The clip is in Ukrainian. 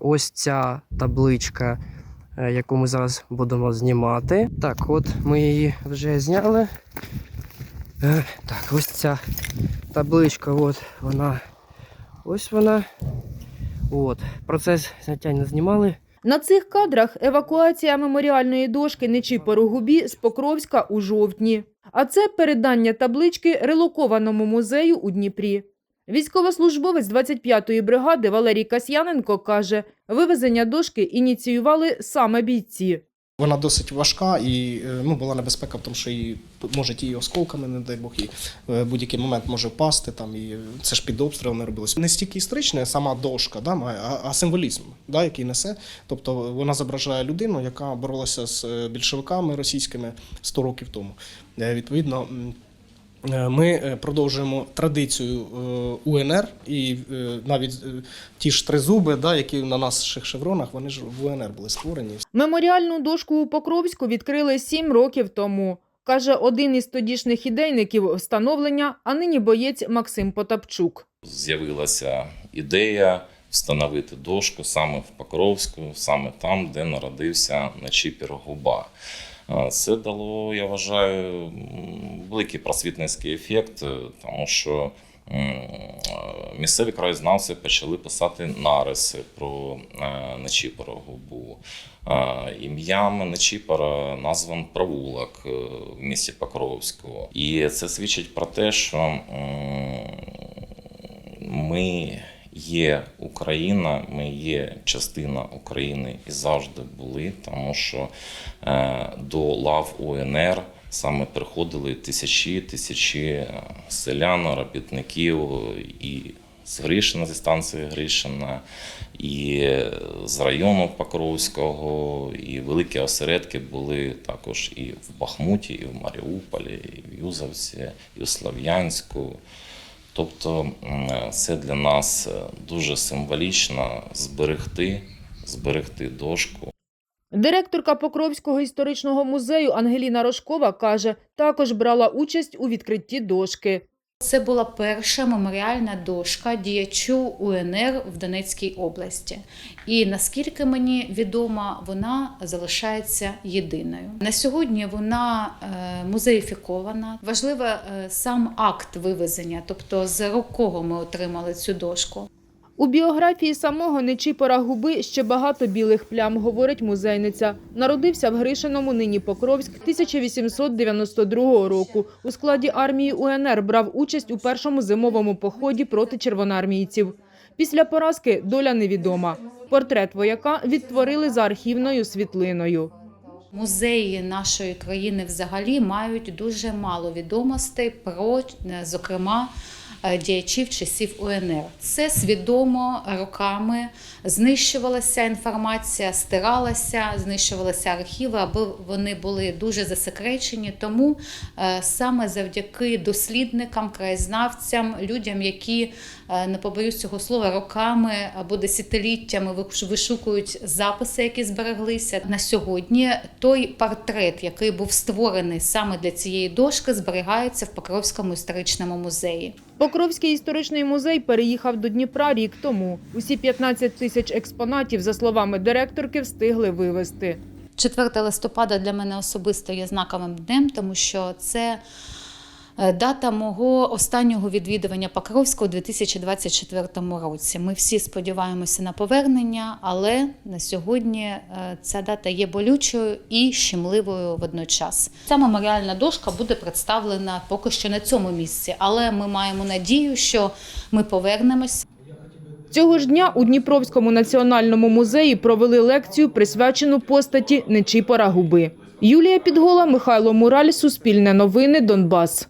ось ця табличка, е, яку ми зараз будемо знімати. Так, от ми її вже зняли. Е, Так, ось ця табличка, от вона. Ось вона. От. Процес зняття не знімали. На цих кадрах евакуація меморіальної дошки Нечіпору Губі з Покровська у жовтні. А це передання таблички релокованому музею у Дніпрі. Військовослужбовець 25-ї бригади Валерій Касьяненко каже, вивезення дошки ініціювали саме бійці. Вона досить важка і е, ну, була небезпека в тому, що її можуть її осколками, не дай Бог, і в будь-який момент може впасти. Там, і це ж під обстрілами робилось. Не стільки історична сама дошка, да, а, а символізм, да, який несе. Тобто вона зображає людину, яка боролася з е, більшовиками російськими 100 років тому. Е, Відповідно. Е, Ми е, продовжуємо традицію е, УНР і навіть ті ж тризуби, да, які на наших шевронах, вони ж в УНР були створені. Меморіальну дошку у Покровську відкрили сім років тому, каже один із тодішніх ідейників встановлення, а нині боєць Максим Потапчук. з'явилася ідея встановити дошку саме в Покровську, саме там, де народився Начіпір Губа. Це дало, я вважаю, великий просвітницький ефект, е, тому що місцеві краєзнавці почали писати нариси про е, Нечіпора Губу. Ім'ям Нечіпора назван провулок е, в місті Покровську. І це свідчить про те, що ми є Україна, ми є частина України і завжди були, тому що е, до лав УНР саме приходили тисячі тисячі е, селян, робітників і з Гришина, зі станції Гришина, і з району Покровського, і великі осередки були також і в Бахмуті, і в Маріуполі, і в Юзовці, і в Слов'янську. Тобто це для нас е, дуже символічно зберегти, зберегти дошку. Директорка Покровського історичного музею Ангеліна Рожкова каже, також брала участь у відкритті дошки. Це була перша меморіальна дошка діячу УНР в Донецькій області. І наскільки мені відомо, вона залишається єдиною. На сьогодні вона е, музеїфікована. Важливо е, сам акт вивезення, тобто з кого ми отримали цю дошку. У біографії самого Нечіпора Губи ще багато білих плям, говорить музейниця. Народився в Гришиному, нині Покровськ, 1892 року. У складі армії УНР брав участь у першому зимовому поході проти червоноармійців. Після поразки доля невідома. Портрет вояка відтворили за архівною світлиною. Музеї нашої країни взагалі мають дуже мало відомостей про, е, зокрема, діячів часів УНР. Це свідомо роками знищувалася інформація, стиралася, знищувалися архіви, аби вони були дуже засекречені. Тому е, саме завдяки дослідникам, краєзнавцям, людям, які е, не побоюсь цього слова, роками або десятиліттями вишукують записи, які збереглися на сьогодні. Той портрет, який був створений саме для цієї дошки, зберігається в Покровському історичному музеї. Покровський історичний музей переїхав до Дніпра рік тому. Усі 15 тисяч експонатів, за словами директорки, встигли вивезти. 4 листопада для мене особисто є знаковим днем, тому що це дата мого останнього відвідування Покровського у 2024 році. Ми всі сподіваємося на повернення, але на сьогодні е, ця дата є болючою і щемливою водночас. Ця меморіальна дошка буде представлена поки що на цьому місці, але ми маємо надію, що ми повернемось Цього ж дня у Дніпровському національному музеї провели лекцію, присвячену постаті Нечіпора Губи. Юлія Підгола, Михайло Мураль, Суспільне новини, Донбас.